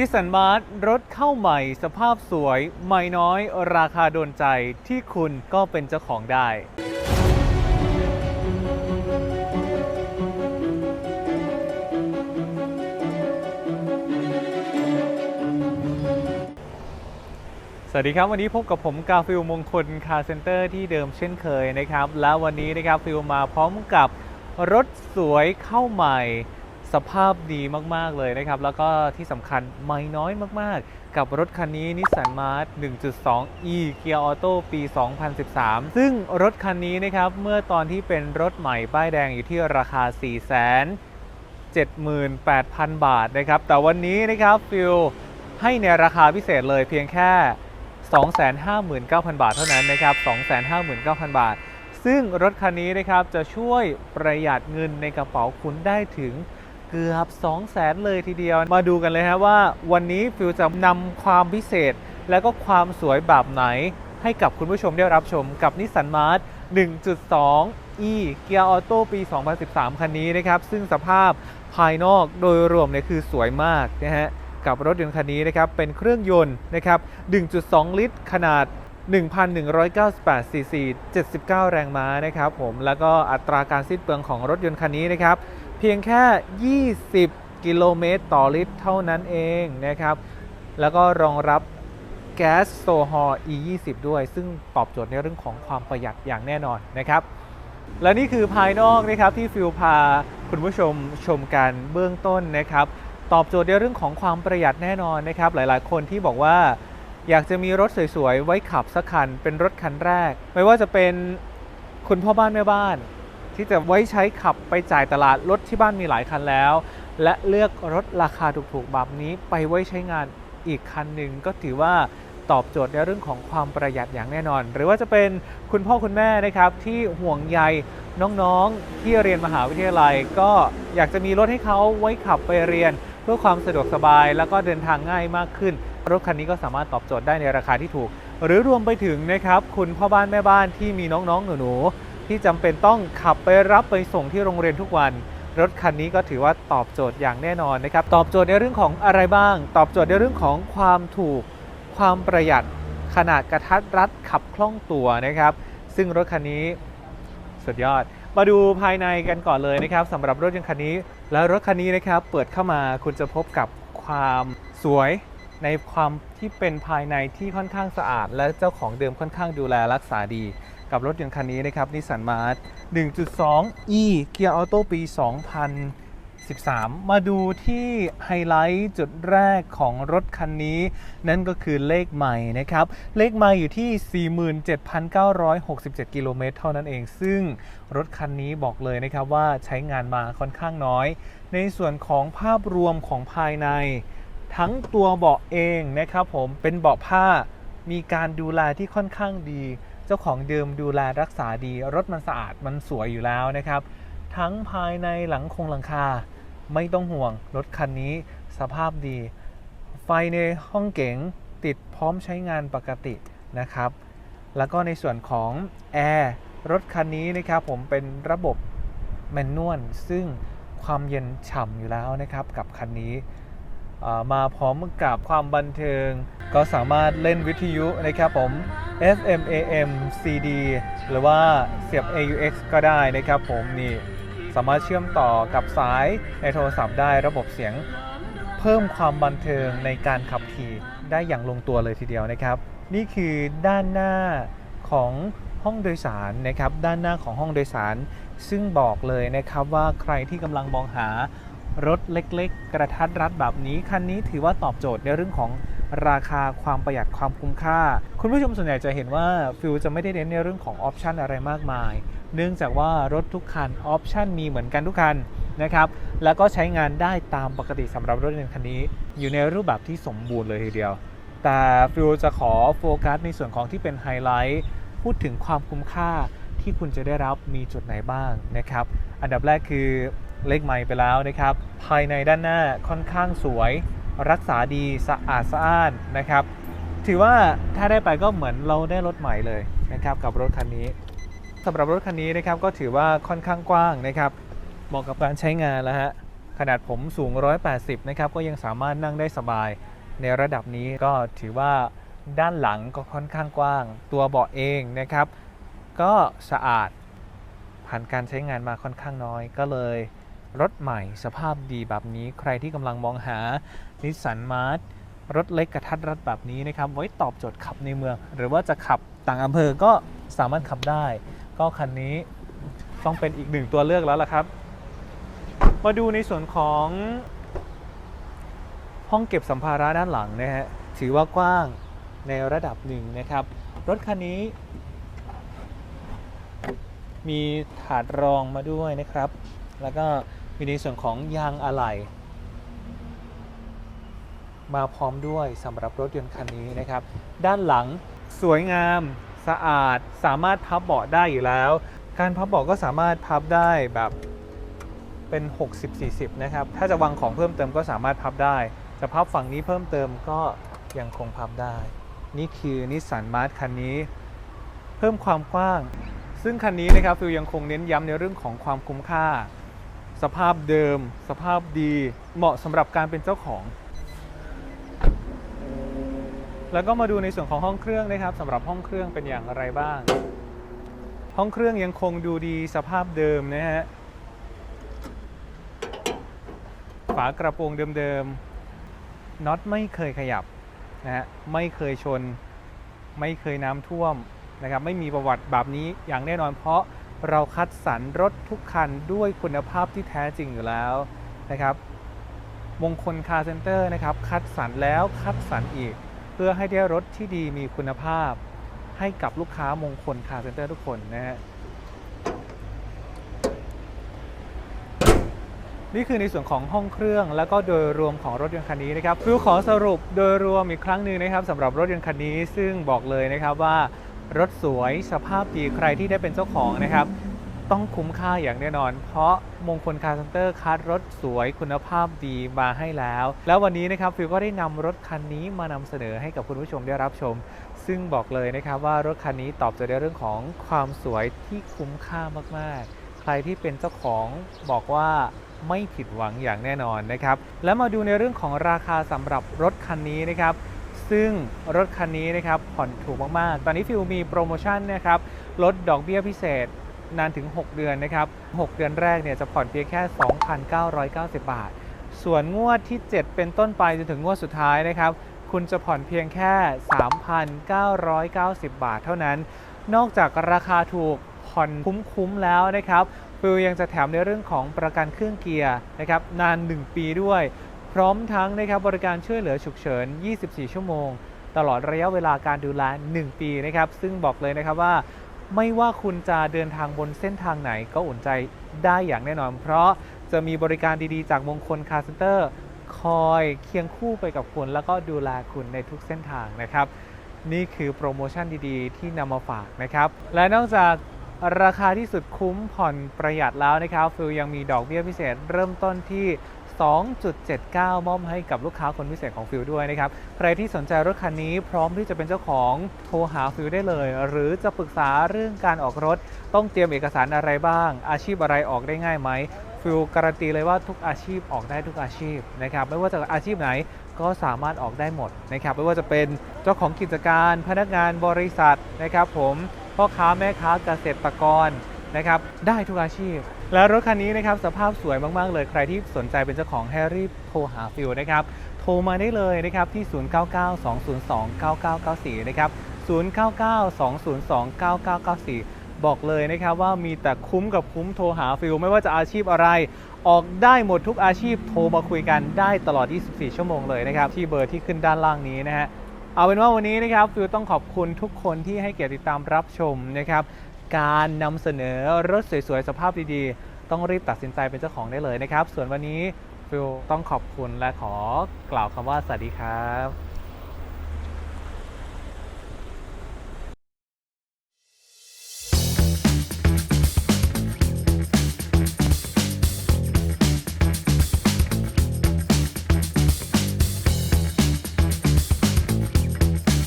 ดิสันมาร์รถเข้าใหม่ สภาพสวย ไม่น้อย ราคาโดนใจที่คุณก็เป็นเจ้าของได้ สวัสดีครับ วันนี้พบกับผมกาฟิลมงคลคาร์เซ็นเตอร์ที่เดิมเช่นเคยนะครับ และวันนี้นะครับฟิลมาพร้อมกับรถสวยเข้าใหม่ สภาพดีมาก ๆ เลยนะครับ แล้วก็ที่สำคัญไม่น้อยมาก ๆ กับรถคันนี้นิสสันมาร์1.2 e เกียร์ออโต้ปี 2013 ซึ่งรถคันนี้นะครับ เมื่อตอนที่เป็นรถใหม่ป้ายแดงอยู่ที่ราคา 4 0 0 0 78,000 บาทนะครับ แต่วันนี้นะครับฟิลให้ในราคาพิเศษเลยเพียงแค่ 259,000 บาทเท่านั้นนะครับ 259,000 บาท ซึ่งรถคันนี้นะครับจะช่วยประหยัดเงินในกระเป๋าคุณได้ถึง เกือบ 200,000เลยทีเดียว มาดูกันเลยฮะว่าวันนี้ฟิวจะนำความพิเศษ และก็ความสวยแบบไหน ให้กับคุณผู้ชมได้รับชมกับนิสสันมาร์1.2 e เกียร์ออโต้ปี 2013 คันนี้นะครับ ซึ่งสภาพภายนอกโดยรวมเนี่ยคือสวยมากนะฮะกับรถยนต์คันนี้นะครับ เป็นเครื่องยนต์นะครับ 1.2 ลิตร ขนาด 1,198ซีซี79 แรงม้านะครับผมแล้วก็อัตราการสิ้นเปลืองของรถยนต์คันนี้นะครับ เพียงแค่ 20 กิโลเมตรต่อลิตรเท่านั้นเองนะครับ แล้วก็รองรับแก๊สโซฮอล์ E20 ด้วย ซึ่งตอบโจทย์ในเรื่องของความประหยัดอย่างแน่นอนนะครับ และนี่คือภายนอกนะครับที่ฟิลพาคุณผู้ชมชมกันเบื้องต้นนะครับ ตอบโจทย์ในเรื่องของความประหยัดแน่นอนนะครับ หลายๆ คนที่บอกว่าอยากจะมีรถสวยๆ ไว้ขับสักคัน เป็นรถคันแรก ไม่ว่าจะเป็นคุณพ่อบ้านแม่บ้าน ที่จะไว้ใช้ขับไปจ่ายตลาดรถที่บ้านมีหลายคันแล้ว และเลือกรถราคาถูกๆแบบนี้ไปไว้ใช้งานอีกคันหนึ่งก็ถือว่าตอบโจทย์ในเรื่องของความประหยัดอย่างแน่นอน หรือว่าจะเป็นคุณพ่อคุณแม่นะครับที่ห่วงใยน้องๆที่เรียนมหาวิทยาลัย ก็อยากจะมีรถให้เขาไว้ขับไปเรียน เพื่อความสะดวกสบาย แล้วก็เดินทางง่ายมากขึ้น รถคันนี้ก็สามารถตอบโจทย์ได้ในราคาที่ถูก หรือรวมไปถึงนะครับคุณพ่อบ้านแม่บ้านที่มีน้องๆหนูๆ ที่จำเป็นต้องขับไปรับไปส่งที่โรงเรียนทุกวัน รถคันนี้ก็ถือว่าตอบโจทย์อย่างแน่นอนนะครับ ตอบโจทย์ในเรื่องของอะไรบ้าง ตอบโจทย์ในเรื่องของความถูก ความประหยัด ขนาดกระทัดรัดขับคล่องตัวนะครับ ซึ่งรถคันนี้สุดยอด มาดูภายในกันก่อนเลยนะครับสำหรับรถยนต์คันนี้ แล้วรถคันนี้นะครับเปิดเข้ามาคุณจะพบกับความสวยในความที่เป็นภายในที่ค่อนข้างสะอาด และเจ้าของเดิมค่อนข้างดูแลรักษาดี กับรถยนต์คันนี้นะครับนิสสันมาร์1.2 e เกียร์ออโต้ปี 2013 มาดูที่ไฮไลท์จุดแรกของรถคันนี้ นั่นก็คือเลขใหม่นะครับ เลขใหม่อยู่ที่ 47,967 กิโลเมตรเท่านั้นเอง ซึ่งรถคันนี้บอกเลยนะครับว่าใช้งานมาค่อนข้างน้อย ในส่วนของภาพรวมของภายในทั้งตัวเบาะเองนะครับผมเป็นเบาะผ้ามีการดูแลที่ค่อนข้างดี เจ้าของเดิมดูแลรักษาดี รถมันสะอาดมันสวยอยู่แล้วนะครับ ทั้งภายในหลังคงหลังคา ไม่ต้องห่วง รถคันนี้สภาพดี ไฟในห้องเก๋งติดพร้อมใช้งานปกตินะครับ แล้วก็ในส่วนของแอร์รถคันนี้นะครับผมเป็นระบบแมนนวลซึ่งความเย็นฉ่ำอยู่แล้วนะครับกับคันนี้ มาพร้อมกับความบันเทิง ก็สามารถเล่นวิทยุนะครับผม FM AM CD หรือว่าเสียบ AUX ก็ได้นะครับผมนี่สามารถเชื่อมต่อกับสายในโทรศัพท์ได้ระบบเสียงเพิ่มความบันเทิงในการขับขี่ได้อย่างลงตัวเลยทีเดียวนะครับ นี่คือด้านหน้าของห้องโดยสารนะครับ ด้านหน้าของห้องโดยสาร ซึ่งบอกเลยนะครับว่าใครที่กำลังมองหารถเล็กๆ กระทัดรัดแบบนี้คันนี้ถือว่าตอบโจทย์ในเรื่องของ ราคาความประหยัดความคุ้มค่า คุณผู้ชมส่วนใหญ่จะเห็นว่าฟิลจะไม่ได้เน้นในเรื่องของออปชันอะไรมากมาย เนื่องจากว่ารถทุกคันออปชันมีเหมือนกันทุกคันนะครับแล้วก็ใช้งานได้ตามปกติสำหรับรถยนต์คันนี้ อยู่ในรูปแบบที่สมบูรณ์เลยทีเดียว แต่ฟิลจะขอโฟกัสในส่วนของที่เป็นไฮไลท์พูดถึงความคุ้มค่าที่คุณจะได้รับมีจุดไหนบ้างนะครับ อันดับแรกคือเลขใหม่ไปแล้วนะครับ ภายในด้านหน้าค่อนข้างสวย รักษาดีสะอาดสะอ้านนะครับ ถือว่าถ้าได้ไปก็เหมือนเราได้รถใหม่เลยนะครับกับรถคันนี้สำหรับรถคันนี้นะครับก็ถือว่าค่อนข้างกว้างนะครับเหมาะกับการใช้งานแล้วฮะขนาดผมสูง 180 นะครับ ก็ยังสามารถนั่งได้สบาย ในระดับนี้ก็ถือว่าด้านหลังก็ค่อนข้างกว้าง ตัวเบาะเองนะครับ ก็สะอาดผ่านการใช้งานมาค่อนข้างน้อยก็เลย รถใหม่สภาพดีแบบนี้ ใครที่กำลังมองหานิสสันมาร์รถเล็กกระทัดรัดแบบนี้นะครับ ไว้ตอบโจทย์ขับในเมือง หรือว่าจะขับต่างอำเภอก็สามารถขับได้ ก็คันนี้ต้องเป็นอีกหนึ่งตัวเลือกแล้วล่ะครับ มาดูในส่วนของห้องเก็บสัมภาระด้านหลังนะฮะถือว่ากว้างในระดับหนึ่งนะครับ รถคันนี้มีถาดรองมาด้วยนะครับ แล้วก็มีในส่วนของยางอะไหล่มาพร้อมด้วยสำหรับรถยนต์คันนี้นะครับ ด้านหลังสวยงามสะอาดสามารถพับเบาะได้อยู่แล้ว การพับเบาะก็สามารถพับได้แบบเป็น 60-40 นะครับ ถ้าจะวางของเพิ่มเติมก็สามารถพับได้ จะพับฝั่งนี้เพิ่มเติมก็ยังคงพับได้ นี่คือนิสสันมาร์คันนี้ เพิ่มความกว้าง ซึ่งคันนี้นะครับฟิลยังคงเน้นย้ำในเรื่องของความคุ้มค่า สภาพเดิม สภาพดี เหมาะสำหรับการเป็นเจ้าของ แล้วก็มาดูในส่วนของห้องเครื่องนะครับสำหรับห้องเครื่องเป็นอย่างไรบ้าง ห้องเครื่องยังคงดูดีสภาพเดิมนะฮะฝากระโปรงเดิมๆน็อตไม่เคยขยับนะฮะไม่เคยชน ไม่เคยน้ำท่วมนะครับ ไม่มีประวัติแบบนี้อย่างแน่นอนเพราะ เราคัดสรรรถทุกคันด้วยคุณภาพที่แท้จริงอยู่แล้วนะครับ มงคลคาร์เซ็นเตอร์นะครับ คัดสรรแล้วคัดสรรอีก เพื่อให้ได้รถที่ดีมีคุณภาพ ให้กับลูกค้ามงคลคาร์เซ็นเตอร์ทุกคนนะฮะนี่คือในส่วนของห้องเครื่องแล้วก็โดยรวมของรถยนต์คันนี้นะครับฟิวขอสรุปโดยรวมอีกครั้งหนึ่งนะครับสำหรับรถยนต์คันนี้ซึ่งบอกเลยนะครับว่า รถสวยสภาพดีใครที่ได้เป็นเจ้าของนะครับ ต้องคุ้มค่าอย่างแน่นอน เพราะมงคลคาร์เซนเตอร์คัดรถสวยคุณภาพดีมาให้แล้ว แล้ววันนี้นะครับฟิวก็ได้นำรถคันนี้มานำเสนอให้กับคุณผู้ชมได้รับชม ซึ่งบอกเลยนะครับว่ารถคันนี้ตอบโจทย์ในเรื่องของความสวยที่คุ้มค่ามากๆ ใครที่เป็นเจ้าของบอกว่าไม่ผิดหวังอย่างแน่นอนนะครับ แล้วมาดูในเรื่องของราคาสำหรับรถคันนี้นะครับ ซึ่งรถคันนี้นะครับผ่อนถูกมาก ๆ ตอนนี้ฟิวมีโปรโมชั่นนะครับลดดอกเบี้ยพิเศษนานถึง 6 เดือนนะครับ 6 เดือนแรกเนี่ยจะผ่อนเพียงแค่ 2,990 บาท ส่วนงวดที่ 7 เป็นต้นไปจนถึงงวดสุดท้ายนะครับ คุณจะผ่อนเพียงแค่ 3,990 บาทเท่านั้น นอกจากราคาถูกผ่อนคุ้ม ๆ แล้วนะครับฟิลยังจะแถมในเรื่องของประกันเครื่องเกียร์นะครับนาน 1 ปีด้วย พร้อมทั้งนะครับบริการช่วยเหลือฉุกเฉิน 24 ชั่วโมง ตลอดระยะเวลาการดูแล 1 ปีนะครับ ซึ่งบอกเลยนะครับว่า ไม่ว่าคุณจะเดินทางบนเส้นทางไหนก็อุ่นใจได้อย่างแน่นอน เพราะจะมีบริการดีๆ จากมงคลคาร์เซนเตอร์ คอยเคียงคู่ไปกับคุณ แล้วก็ดูแลคุณในทุกเส้นทางนะครับ นี่คือโปรโมชั่นดีๆ ที่นำมาฝากนะครับ และนอกจากราคาที่สุดคุ้มผ่อนประหยัดแล้วนะครับฟิลยังมีดอกเบี้ยพิเศษเริ่มต้นที่ 2.79 มอบให้กับลูกค้าคนพิเศษของฟิลด้วยนะครับ ใครที่สนใจรถคันนี้พร้อมที่จะเป็นเจ้าของโทรหาฟิลได้เลย หรือจะปรึกษาเรื่องการออกรถ ต้องเตรียมเอกสารอะไรบ้าง อาชีพอะไรออกได้ง่ายไหมฟิลการันตีเลยว่าทุกอาชีพออกได้ทุกอาชีพนะครับไม่ว่าจะอาชีพไหนก็สามารถออกได้หมดนะครับไม่ว่าจะเป็นเจ้าของกิจการพนักงานบริษัทนะครับผมพ่อค้าแม่ค้าเกษตรกรนะครับได้ทุกอาชีพ และรถคันนี้นะครับสภาพสวยมากๆเลยใครที่สนใจเป็นเจ้าของแฮร์รี่โทรหาฟิลนะครับโทรมาได้เลยนะครับที่ 0992029994 นะครับ 0992029994 บอกเลยนะครับว่ามีแต่คุ้มกับคุ้มโทรหาฟิลไม่ว่าจะอาชีพอะไร ออกได้หมดทุกอาชีพโทรมาคุยกันได้ตลอด 24 ชั่วโมงเลยนะครับ ที่เบอร์ที่ขึ้นด้านล่างนี้นะฮะเอาเป็นว่าวันนี้นะครับฟิลต้องขอบคุณทุกคนที่ให้เกียรติติดตามรับชมนะครับ การนำเสนอรถสวยๆ สภาพดีๆ ต้องรีบตัดสินใจเป็นเจ้าของได้เลยนะครับ ส่วนวันนี้ฟิลต้องขอบคุณและขอกล่าวคำว่าสวัสดีครับ